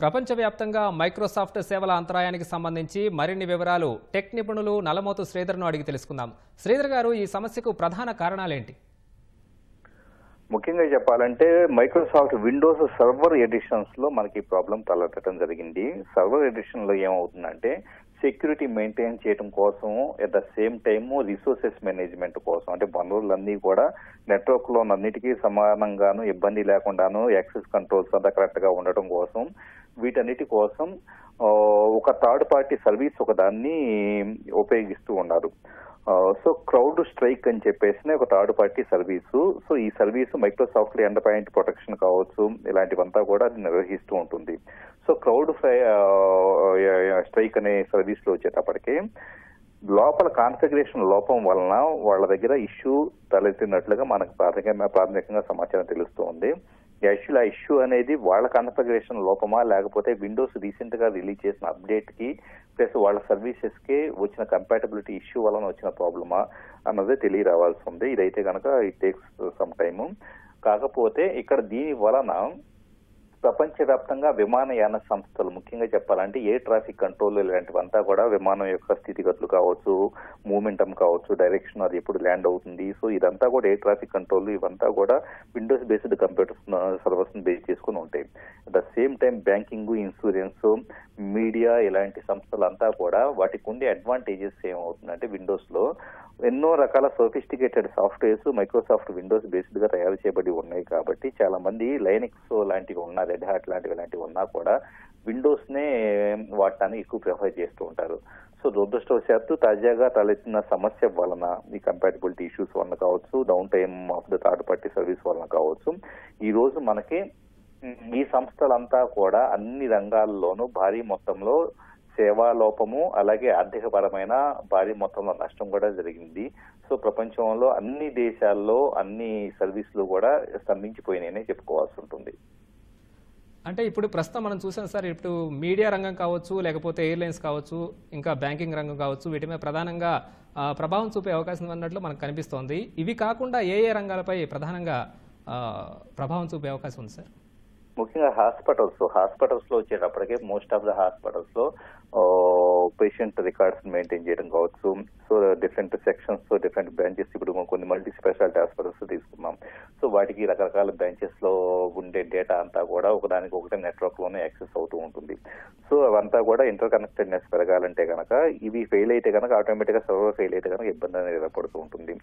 ప్రపంచవ్యాప్తంగా మైక్రోసాఫ్ట్ సేవల అంతరాయానికి సంబంధించి మరిన్ని వివరాలు టెక్ నిపుణులు నలమోతు శ్రీధర్ను అడిగి తెలుసుకుందాం. శ్రీధర్ గారు ఈ సమస్యకు ప్రధాన కారణాలేంటి? ముఖ్యంగా చెప్పాలంటే మైక్రోసాఫ్ట్ విండోస్ సర్వర్ ఎడిషన్స్లో మనకి ప్రాబ్లం తలెత్తడం జరిగింది. సర్వర్ ఎడిషన్లో ఏమవుతుందంటే సెక్యూరిటీ మెయింటైన్ చేయడం కోసం at the same time resources management కోసం. అంటే వనరులన్నీ కూడా నెట్వర్క్లో అన్నిటికీ సమానంగాను ఇబ్బంది లేకుండాను యాక్సెస్ కంట్రోల్స్ అంతా కరెక్ట్గా ఉండటం కోసం వీటన్నిటి కోసం ఒక థర్డ్ పార్టీ సర్వీస్ ఒక దాన్ని ఉపయోగిస్తూ ఉన్నారు. సో క్రౌడ్ స్ట్రైక్ అని చెప్పేసి ఒక థర్డ్ పార్టీ సర్వీసు. సో ఈ service Microsoft end point protection కావచ్చు ఇలాంటివంతా కూడా అది నిర్వహిస్తూ ఉంటుంది. సో క్రౌడ్ స్ట్రైక్ అనే సర్వీస్లో వచ్చేటప్పటికి లోపల కాన్ఫిగరేషన్ లోపం వలన వాళ్ళ దగ్గర ఇష్యూ తలెత్తినట్లుగా మనకు ప్రాథమికంగా ప్రాథమికంగా సమాచారం తెలుస్తూ ఉంది. యాక్చువల్ ఆ ఇష్యూ అనేది వాళ్ళ కాన్ఫిగరేషన్ లోపమా? లేకపోతే విండోస్ రీసెంట్గా రిలీజ్ చేసిన అప్డేట్కి ప్లస్ వాళ్ళ సర్వీసెస్కి వచ్చిన కంపాటబిలిటీ ఇష్యూ వలన వచ్చిన ప్రాబ్లమా? అన్నదే తెలియరావాల్సి ఉంది. ఇదైతే కనుక ఇట్ టేక్స్ సమ్ టైము. కాకపోతే ఇక్కడ దీని వలన ప్రపంచవ్యాప్తంగా విమానయాన సంస్థలు ముఖ్యంగా చెప్పాలంటే ఏ ట్రాఫిక్ కంట్రోల్ ఇలాంటివంతా కూడా విమానం యొక్క స్థితిగతులు కావచ్చు మూమెంటం కావచ్చు డైరెక్షన్ అది ఎప్పుడు ల్యాండ్ అవుతుంది. సో ఇదంతా కూడా ఏ ట్రాఫిక్ కంట్రోల్ ఇవంతా కూడా Windows based computers servers base చేసుకుని ఉంటాయి. At the same time banking insurance media ఇలాంటి సంస్థలంతా కూడా వాటికి ఉండే అడ్వాంటేజెస్ ఏమవుతుందంటే విండోస్లో ఎన్నో రకాల సోఫిస్టికేటెడ్ సాఫ్ట్వేర్స్ మైక్రోసాఫ్ట్ విండోస్ బేస్డ్గా తయారు చేయబడి ఉన్నాయి. కాబట్టి చాలా మంది లైనిక్స్ లాంటివి ఉన్నారు. రెడ్ హ్యాట్ లాంటివి లాంటివి ఉన్నా కూడా విండోస్ నే వాడటానికి ఎక్కువ ప్రిఫర్ చేస్తూ ఉంటారు. సో దురదృష్టవశాత్తు తాజాగా తలెత్తిన సమస్య వలన ఈ కంపాటబిలిటీ ఇష్యూస్ వలన కావచ్చు down time of the third party service వలన కావచ్చు ఈ రోజు మనకి ఈ సంస్థలంతా కూడా అన్ని రంగాల్లోనూ భారీ మొత్తంలో సేవా లోపము అలాగే ఆర్థికపరమైన భారీ మొత్తంలో నష్టం కూడా జరిగింది. సో ప్రపంచంలో అన్ని దేశాల్లో అన్ని సర్వీసులు కూడా స్తంభించిపోయినాయనే చెప్పుకోవాల్సి ఉంటుంది. అంటే ఇప్పుడు ప్రస్తుతం మనం చూసాం సార్ ఇప్పుడు మీడియా రంగం కావచ్చు లేకపోతే ఎయిర్లైన్స్ కావచ్చు ఇంకా బ్యాంకింగ్ రంగం కావచ్చు వీటి మీద ప్రధానంగా ప్రభావం చూపే అవకాశం ఉన్నట్లు మనకు కనిపిస్తోంది. ఇవి కాకుండా ఏ ఏ రంగాలపై ప్రధానంగా ప్రభావం చూపే అవకాశం ఉంది సార్? ముఖ్యంగా హాస్పిటల్స్. హాస్పిటల్స్లో వచ్చేటప్పటికే మోస్ట్ ఆఫ్ ద హాస్పిటల్స్లో పేషెంట్ రికార్డ్స్ మెయింటైన్ చేయడం కావచ్చు. సో డిఫరెంట్ సెక్షన్స్తో డిఫరెంట్ బ్రాంచెస్ ఇప్పుడు మనం కొన్ని మల్టీ స్పెషాలిటీ హాస్పిటల్స్ తీసుకున్నాం. సో వాటికి రకరకాల బ్రాంచెస్లో ఉండే డేటా అంతా కూడా ఒకదానికి ఒకటే నెట్వర్క్లోనే యాక్సెస్ అవుతూ ఉంటుంది. సో అవంతా కూడా ఇంటర్ కనెక్టెడ్నెస్ పెరగాలంటే కనుక ఇవి ఫెయిల్ అయితే కనుక ఆటోమేటిక్గా సర్వర్ ఫెయిల్ అయితే కనుక ఇబ్బంది అనేది ఏర్పడుతూ ఉంటుంది.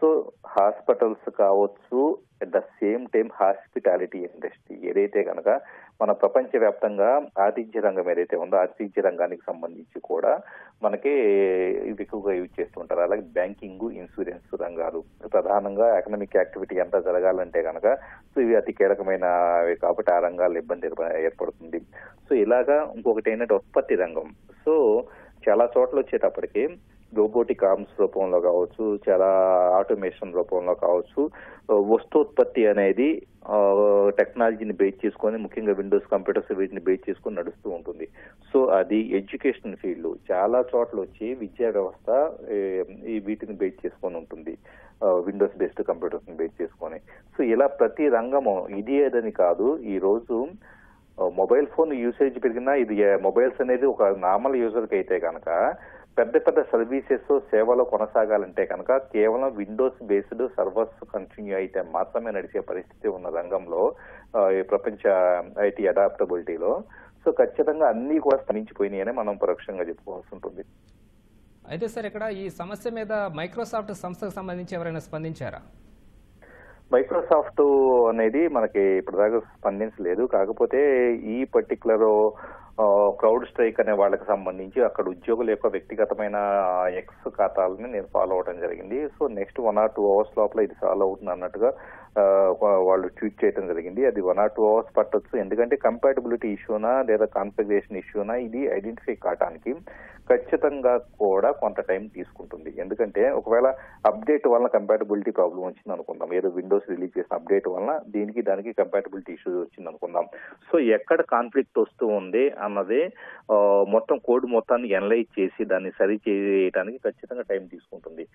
సో హాస్పిటల్స్ కావచ్చు at the same time hospitality industry ఏదైతే కనుక మన ప్రపంచవ్యాప్తంగా ఆతిథ్య రంగం ఏదైతే ఉందో ఆతిథ్య రంగం రంగానికి సంబంధించి కూడా మనకి ఇది ఎక్కువగా యూజ్ చేస్తుంటారు అలాగే బ్యాంకింగ్ ఇన్సూరెన్స్ రంగాలు. ప్రధానంగా ఎకనామిక్ యాక్టివిటీ ఎంత జరగాలంటే కనుక సో ఇవి అతి కీలకమైనవి కాబట్టి ఆ రంగాలు ఇబ్బంది ఏర్పడుతుంది. సో ఇలాగా ఇంకొకటి ఏంటంటే ఉత్పత్తి రంగం. సో చాలా చోట్ల వచ్చేటప్పటికి రోబోటిక్ ఆర్మ్స్ రూపంలో కావచ్చు చాలా ఆటోమేషన్ రూపంలో కావచ్చు వస్తోత్పత్తి అనేది టెక్నాలజీని బేస్ చేసుకొని ముఖ్యంగా విండోస్ కంప్యూటర్స్ వీటిని బేస్ చేసుకొని నడుస్తూ ఉంటుంది. సో అది ఎడ్యుకేషన్ ఫీల్డ్. చాలా చోట్ల వచ్చి విద్యా వ్యవస్థ ఈ వీటిని బేస్ చేసుకొని ఉంటుంది. విండోస్ బేస్డ్ కంప్యూటర్స్ బేస్ చేసుకొని. సో ఇలా ప్రతి రంగము ఇది ఏదని కాదు ఈ రోజు మొబైల్ ఫోన్ యూసేజ్ పెరిగినా ఇది మొబైల్స్ అనేది ఒక నార్మల్ యూజర్కి అయితే కనుక పెద్ద పెద్ద సర్వీసెస్ సేవలు కొనసాగాలంటే కనుక కేవలం విండోస్ బేస్డ్ సర్వర్స్ కంటిన్యూ అయితే మాత్రమే నడిచే పరిస్థితి ఉన్న రంగంలో ఈ ప్రపంచ ఐటీ అడాప్టబిలిటీలో. సో ఖచ్చితంగా అన్ని కూడా స్తంభించిపోయినాయని మనం పరోక్షంగా చెప్పుకోవాల్సి ఉంటుంది. అయితే సార్ ఇక్కడ ఈ సమస్య మీద మైక్రోసాఫ్ట్ సంస్థకు సంబంధించి ఎవరైనా స్పందించారా? మైక్రోసాఫ్ట్ అనేది మనకి ఇప్పటిదాకా స్పందించలేదు. కాకపోతే ఈ పర్టికులర్ క్రౌడ్ స్ట్రైక్ అనే వాళ్ళకి సంబంధించి అక్కడ ఉద్యోగుల యొక్క వ్యక్తిగతమైన ఎక్స్ ఖాతాలని నేను ఫాలో అవడం జరిగింది. So next one or two hours లోపల ఇది సాల్వ్ అవుతుంది అన్నట్టుగా వాళ్ళు ట్వీట్ చేయడం జరిగింది. అది వన్ ఆర్ టూ అవర్స్ పట్టొచ్చు. ఎందుకంటే కంపాటబిలిటీ ఇష్యూనా లేదా కాన్ఫిగరేషన్ ఇష్యూనా ఇది ఐడెంటిఫై కావడానికి ఖచ్చితంగా కూడా కొంత టైం తీసుకుంటుంది. ఎందుకంటే ఒకవేళ అప్డేట్ వలన కంపాటబిలిటీ ప్రాబ్లం వచ్చింది అనుకుందాం. ఏదో విండోస్ రిలీజ్ చేసిన అప్డేట్ వలన దీనికి దానికి కంపాటబిలిటీ ఇష్యూస్ వచ్చింది అనుకుందాం. సో ఎక్కడ కాన్ఫ్లిక్ట్ వస్తూ ఉంది అన్నది మొత్తం కోడ్ మొత్తాన్ని ఎనలైజ్ చేసి దాన్ని సరి చేయడానికి ఖచ్చితంగా టైం తీసుకుంటుంది.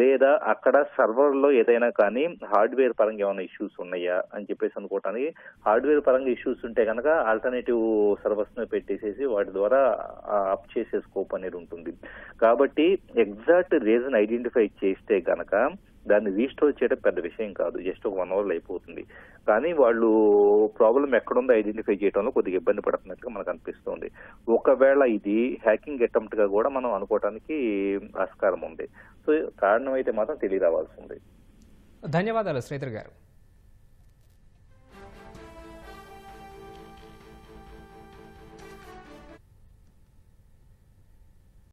లేదా అక్కడ సర్వర్లో ఏదైనా కానీ హార్డ్వేర్ పరంగా ఏమైనా ఇష్యూస్ ఉన్నాయా అని చెప్పేసి అనుకోవటానికి హార్డ్వేర్ పరంగా ఇష్యూస్ ఉంటే కనుక ఆల్టర్నేటివ్ సర్వర్స్ పెట్టేసేసి వాటి ద్వారా అప్ చేసే స్కోప్ అనేది ఉంటుంది. కాబట్టి ఎగ్జాక్ట్ రీజన్ ఐడెంటిఫై చేస్తే కనుక దాన్ని రీస్టోర్ చేయడం పెద్ద విషయం కాదు. జస్ట్ ఒక వన్ అవర్ అయిపోతుంది. కానీ వాళ్ళు ప్రాబ్లం ఎక్కడుందో ఐడెంటిఫై చేయడంలో కొద్దిగా ఇబ్బంది పడుతున్నట్టుగా మనకు అనిపిస్తుంది. ఒకవేళ ఇది హ్యాకింగ్ అటెంప్ట్గా కూడా మనం అనుకోవడానికి ఆస్కారం ఉంది. సో కారణం అయితే మాత్రం తెలియరావాల్సి ఉంది. ధన్యవాదాలు శ్రీధర్ గారు.